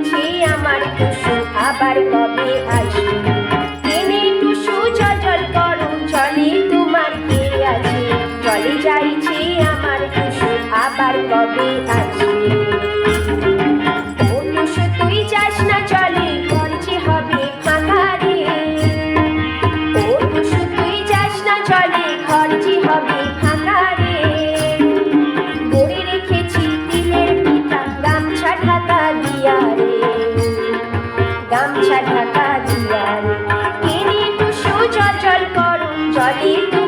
দিয়েছে আমার টুসু আবার কবে আসবে? এনে টুসু চচল করো চলে তোমার কে আছে? চলে যাইছে আমার টুসু আবার কবে আসবে? কাজিয়ারে কেনে টুসু চচল করুন জলে তুমি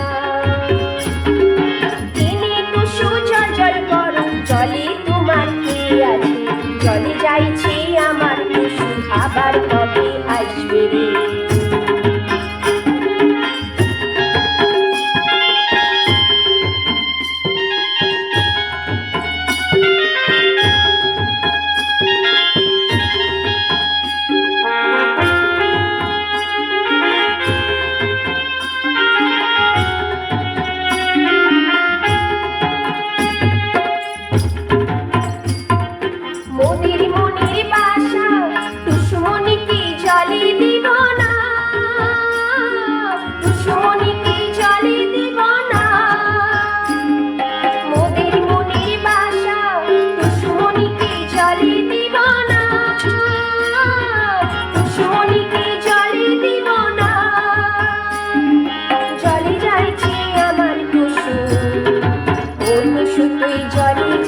আমার কিছু আবার কবে আসবে রে?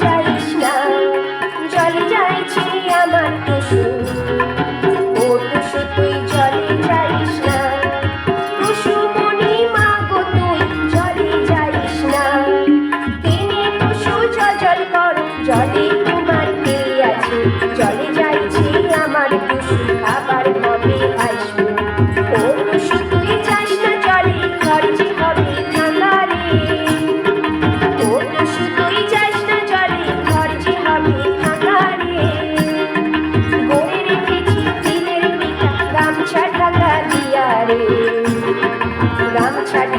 চাই